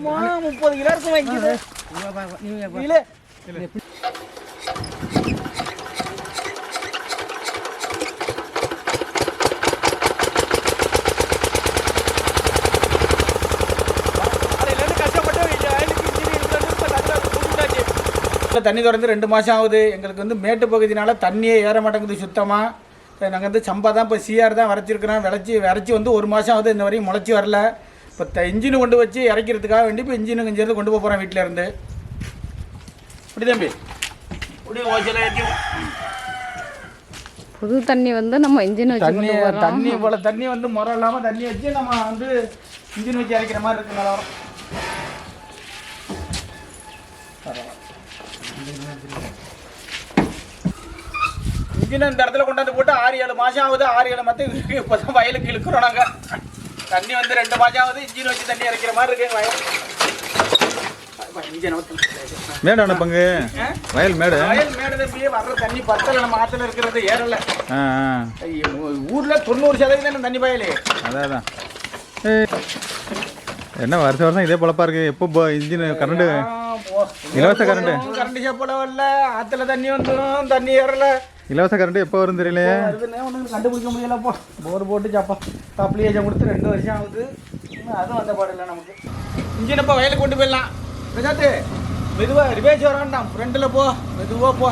என்னமோ முப்பது கிலோ இருக்கும் வைக்குது இல்ல. தண்ணி திறந்து ரெண்டு மாதம் ஆகுது. எங்களுக்கு வந்து மேட்டு பகுதினால தண்ணியே ஏற மாட்டேங்குது சுத்தமாக நாங்கள் வந்து சம்பா தான் இப்போ சிஆர் தான் வரைச்சிருக்கிறோம். விளைச்சி விரைச்சி வந்து ஒரு மாதம் ஆகுது. இன்ன வரையும் முளைச்சி வரல. இப்போ இன்ஜின் கொண்டு வச்சு இறக்கிறதுக்காக வேண்டி இப்போ இன்ஜினு இருந்து கொண்டு போக போகிறோம் வீட்டில் இருந்து. இப்படி தம்பி? இப்படி ஓச்சல ஏற்றி புது தண்ணி வந்து நம்ம இன்ஜின் வச்சு தண்ணி தண்ணி போல தண்ணி வந்து முறை இல்லாமல் தண்ணி வச்சு நம்ம வந்து இன்ஜின் வச்சு இறக்கிற மாதிரி இருக்கு நிலவரம் இன்ஜின் இந்த இடத்துல கொண்டாந்து போட்டு ஆறு ஏழு மாதம் ஆகுது. ஆறு ஏழு மாதம் இப்போ தான் வயலுக்கு இழுக்கிறோம் நாங்கள் தண்ணி வந்து ரெண்டு ஆகுது இன்ஜின் வச்சு தண்ணி இறக்கிற மாதிரி இருக்கு மேடான பங்கு வயல் மேடு. வயல் மேடு தம்பி வர்ற தண்ணி பத்தல நம்ம ஆற்றுல இருக்கிறது ஏறல. ஊர்ல தொண்ணூறு சதவீதம் தண்ணி பாயலே? அதான் என்ன வருஷம் வருஷம் இதே பொழப்பா இருக்கு. எப்போ இன்ஜின் கரண்ட் இலவச கரண்ட் கரண்ட் செப்பல வரல ஆத்துல தண்ணி வந்துடும் தண்ணி ஏறல. இலவச கரண்ட் எப்போ வரும் தெரியலையே? ஒன்றும் கண்டுபிடிக்க முடியலப்பா போர் போட்டு சப்பா அப்ளிகேஷன் கொடுத்து ரெண்டு வருஷம் ஆகுது. இன்னும் அதுவும் வந்த பாடு இல்லை நமக்கு. இன்ஜின் இப்போ வயலுக்கு கொண்டு போயிடலாம். பிரஜாத்து மெதுவா ரிவேஜ் வரான்டாம் ஃப்ரெண்டில் போ மெதுவா போ.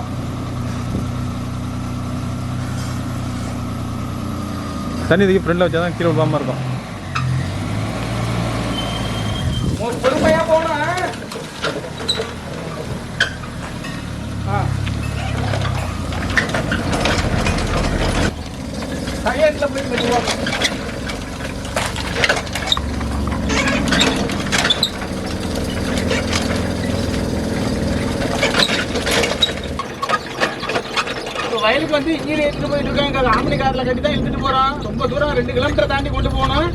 தண்ணி இதுக்கு ஃப்ரெண்டில் வச்சா தான் கீழே விழுவாம இருக்கும். உன் பொறுமையா போகணும் ஆ போய் இப்போ வயலுக்கு வந்து இங்கே எடுத்துட்டு போயிட்டு இருக்காங்க. ஆம்பளை காரில் கட்டி தான் எடுத்துட்டு போறான். ரொம்ப தூரம் ரெண்டு கிலோமீட்டர் தாண்டி கொண்டு போகணும்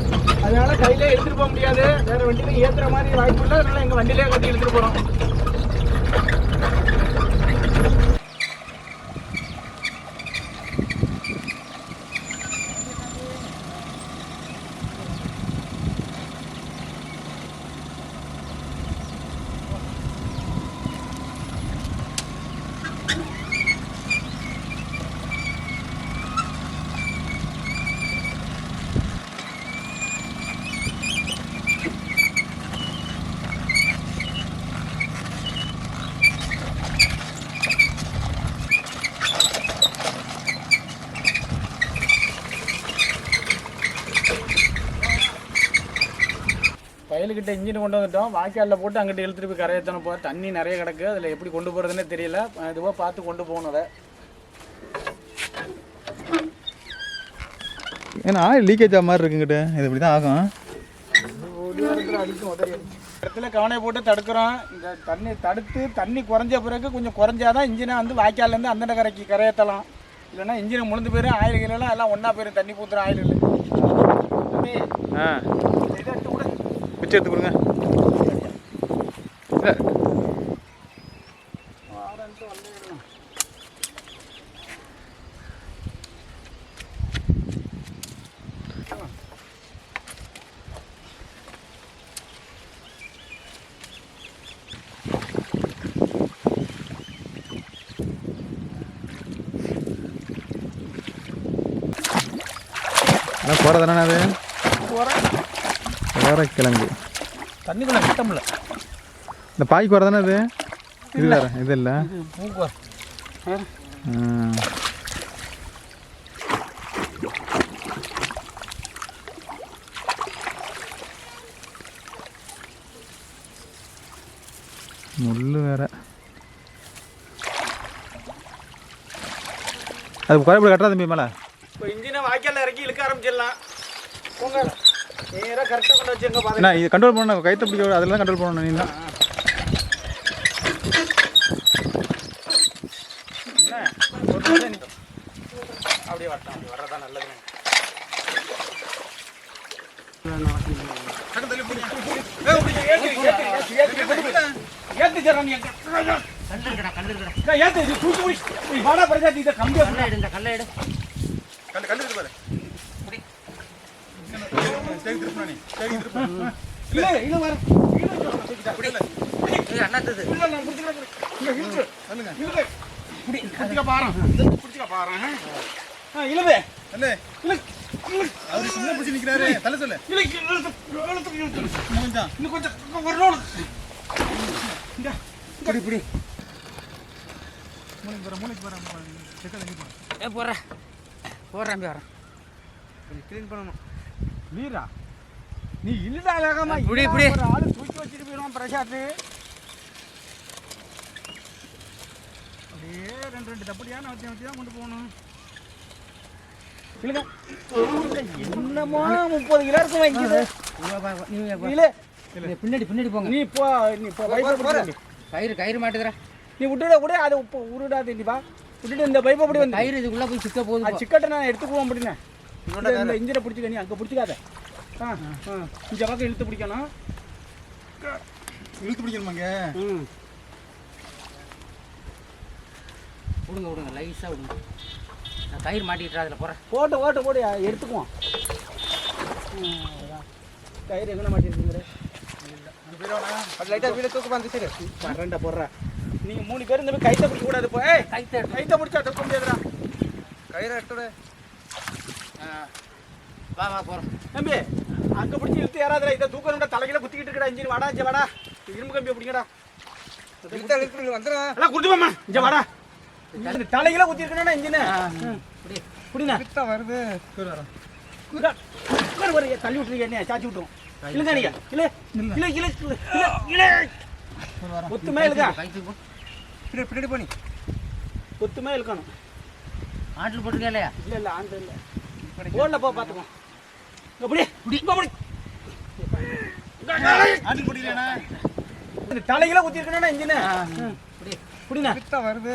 அதனால கையில எடுத்துட்டு போக முடியாது. வேற வண்டியில ஏத்துற மாதிரி வாய்ப்பு இல்லை. அதனால எங்க வண்டியிலே கட்டி எடுத்துட்டு போறோம் வயலுக்கிட்ட இன்ஜின் கொண்டு வந்துட்டோம். வாய்க்காலில் போட்டு அங்கிட்டு இழுத்துட்டு போய் கரையத்தணும் போ தண்ணி நிறைய கிடக்கு. அதில் எப்படி கொண்டு போகிறதுனே தெரியல. இதுவாக பார்த்து கொண்டு போகணும் அதை. ஏன்னா ஆயில் லீக்கேஜ் மாதிரி இருக்குங்கிட்ட இது இப்படி தான் ஆகும். இடத்துல கவனை போட்டு தடுக்கிறோம். இந்த தண்ணி தடுத்து தண்ணி குறைஞ்ச பிறகு கொஞ்சம் குறைஞ்சாதான் இன்ஜினை வந்து வாய்க்கால்லேருந்து அந்தண்ட கரைக்கு கரையேற்றலாம் இல்லைன்னா இன்ஜினை முழுந்து போயிடும் ஆயில் கீழெல்லாம் எல்லாம் ஒன்றா போயிடும் தண்ணி ஊற்றுற ஆயில் ஆ. பிச்சை எடுத்து கொடுங்க. போகிறதானே அது? போறேன். கிழங்கு தண்ணிக்குள்ள கிட்டமில்ல இந்த பாய்க்கு வரதானே அது இது? வேற இது இல்லை. இது பூக்கு முள் வேற. அது கட்டுறா தம்பி மேலே. இப்போ இன்ஜினை வாய்க்காலில் இறக்கி இழுக்க ஆரம்பிச்சிடலாம். போங்க. என்ன இது கண்ட்ரோல் பண்ணணும் கைத்தை பிடிக்க அதில் தான் கண்ட்ரோல் பண்ணணும் நீ தான். அப்படியே வரட்டும் அப்படி வர்றதா நல்லது ஏத்து ஜரம் நீ ஏத்து இது தூக்கி போய் நீ வாடா பிரஜாதி இதை கம்பியா கல்ல எடுங்க கல்ல எடு கல்லு கல்லு இருக்கு பாரு இல்ல இல்ல வர. போடுறேன் போடுறேன் கொஞ்சம் க்ளீன் பண்ணணும். வீரா. நீ இல்லடா வேகமா. இப்படி, இப்படி. ஒரு ஆளு தூக்கி வச்சிட்டு போயிடுவான் பிரசாத் அப்படியே ரெண்டு ரெண்டு தப்படியா நவத்தி நவத்தி தான் கொண்டு போகணும். என்னமோ முப்பது கிலோ இருக்கும் இல்ல பின்னாடி பின்னாடி போங்க. நீ போ நீ போ கயிறு கயிறு மாட்டுதுடா. நீ விட்டுட கூட அதை உருடாது நீ வா. விட்டுட்டு இந்த பைப்பை அப்படி வந்து கயிறு இதுக்குள்ள போய் சிக்க போகுது சிக்கட்டை நான் எடுத்துக்குவோம் அப்படின்னா இந்த- இன்ஜினை பிடிச்சிக்க நீ அங்கே பிடிச்சிக்காத. ஆ ஆ. இந்த பக்கம் இழுத்து பிடிக்கணும். இழுத்து பிடிக்கணுமாங்க ம். விடுங்க விடுங்க லைஸாக விடுங்க நான் கயிறு மாட்டிக்கிட்டு அதில் போகிறேன் போட்டு ஓட்டு போட்டு எடுத்துக்குவோம். கயிறு எங்கே மாட்டிருக்குங்கிற லைட்டாக வீடு தூக்கு வந்து சரி. வரேன்டா போடுற. நீங்கள் மூணு பேர் இந்த மாதிரி கைத்தை பிடிக்க கூடாது போ. ஏய் கைத்தை கைத்தை பிடிச்சா தூக்க முடியாதுடா. கயிறு எடுத்துடு வா வா போகிறோம் தம்பி அங்கே பிடிச்சி இழுத்து யாராவது இதை தூக்கணும்டா தலையில குத்திக்கிட்டு இருக்கடா. இன்ஜின் வாடா இங்கே வாடா. இரும்பு கம்பியை பிடிங்கடா. எல்லாம் குடுத்து மாமா இங்கே வாடா. தலையில குத்தி இருக்கணும்டா இன்ஜினு இப்படி புடிண்ணா. கிட்ட வருது. இந்தா, உட்காரு பாரு, தள்ளி விட்டுருங்க என்ன சாச்சி விட்டுரும். இல்லைங்க நீங்க. இல்லை. இல்லை இல்லை இல்லை ஒத்துமே இழுக்கா? பின்னாடி பின்னாடி போனி. ஒத்துமே இழுக்கணும். ஆட்டில் போட்டுருக்கா இல்லையா? இல்லை இல்லை ஆண்டு இல்லை. ஓடல போ ஆட்டில் பிடிக்கலண்ணா. இந்த தலையில குத்தி இருக்கணும்னா இன்ஜினு புடிண்ணா. கிட்ட வருது.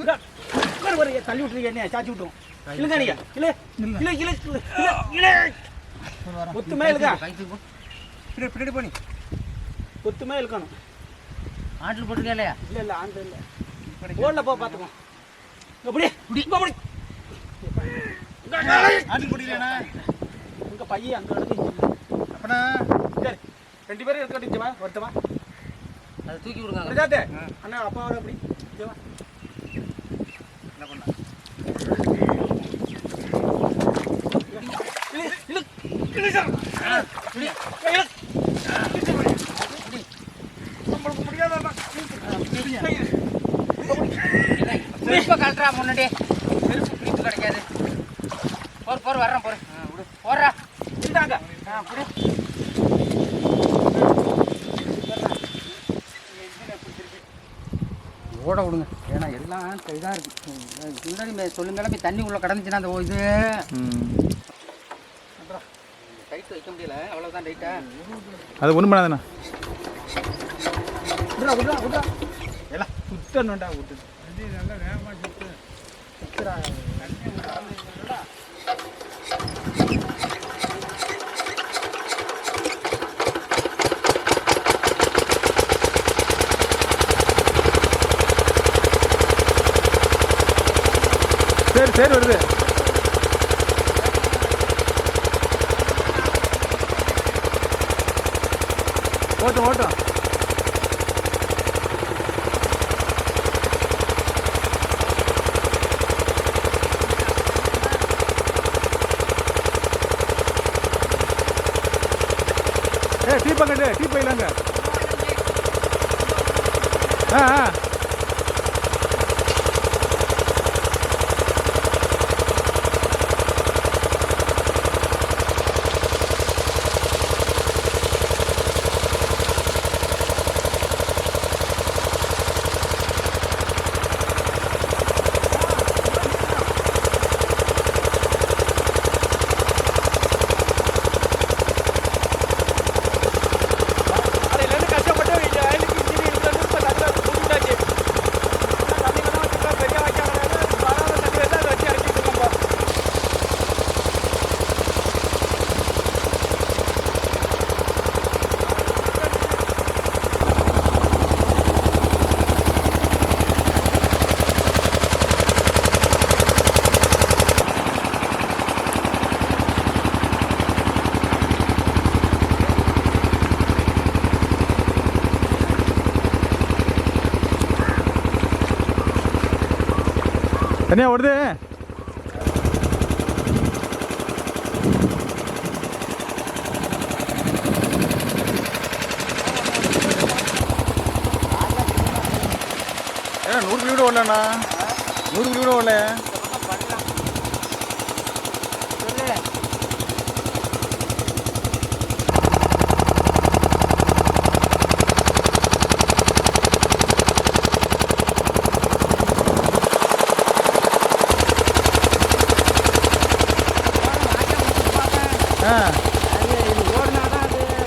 உட்காரு பாரு, தள்ளி விட்டுருங்க என்ன சாச்சி விட்டுரும் இல்லைங்க நீங்க. இல்லை இல்லை இல்லை இல்லை இல்லை ஒத்துமே போ பின்னாடி போனி. ஒத்துமே இழுக்கணும். ஆட்டில் போட்டுருக்கா இல்லையா? இல்லை இல்லை ஆண்டு இல்லை. ஓடல போ பார்த்துக்கோ எப்படி இப்படி பிடிக்கலண்ணா உங்க பையன் அங்க கிடக்கு இன்ஜின் அப்பனா? சரி ரெண்டு பேரும் இருக்கட்டும் இங்க வா ஒருத்தவா அதை தூக்கி விடுங்க. பிரஜாத்தே அண்ணா அப்பாவோட அப்படி. இங்க வா. என்ன பண்ண? இழு, இழு, இழு சார். இழு, இழு. நம்மளுக்கு முடியாதா செருப்பை கழட்டுறா முன்னாடி செருப்பு பிடித்து கிடைக்காது போர் போர் வர்றேன் போர் விடு போடுறா இந்தாங்க ஆ அப்படி ஓட விடுங்க. ஏன்னா எல்லாம் இதாக இருக்கு. முன்னாடி மே- சொல்லு மேலே போய் தண்ணி உள்ள கடந்துச்சுன்னா அந்த இது. டைட் வைக்க முடியல. அவ்வளோதான் டைட்டா அது ஒன்றும் பண்ணாதுண்ணா. விட்றா விட்றா விட்றா எல்லாம் சுத்தணும்டா விட்டு நல்லா வேகமாக சுத்து சுத்துறா சரி சரி வருது. ஓட்டும் ஓட்டும். ஏ டீ பக்கெட்டு டீ பையிலாங்க ஆ ஆ அதுலேருந்து கஷ்டப்பட்டு இந்த வயலுக்கு இன்ஜின் இழுத்துட்டு இப்போ தட்டில் முடிஞ்சாச்சு தனியா ஓடுது. ஏன்னா நூறு கூட ஓடலண்ணா. நூறு கிலோ கூட ஓடல.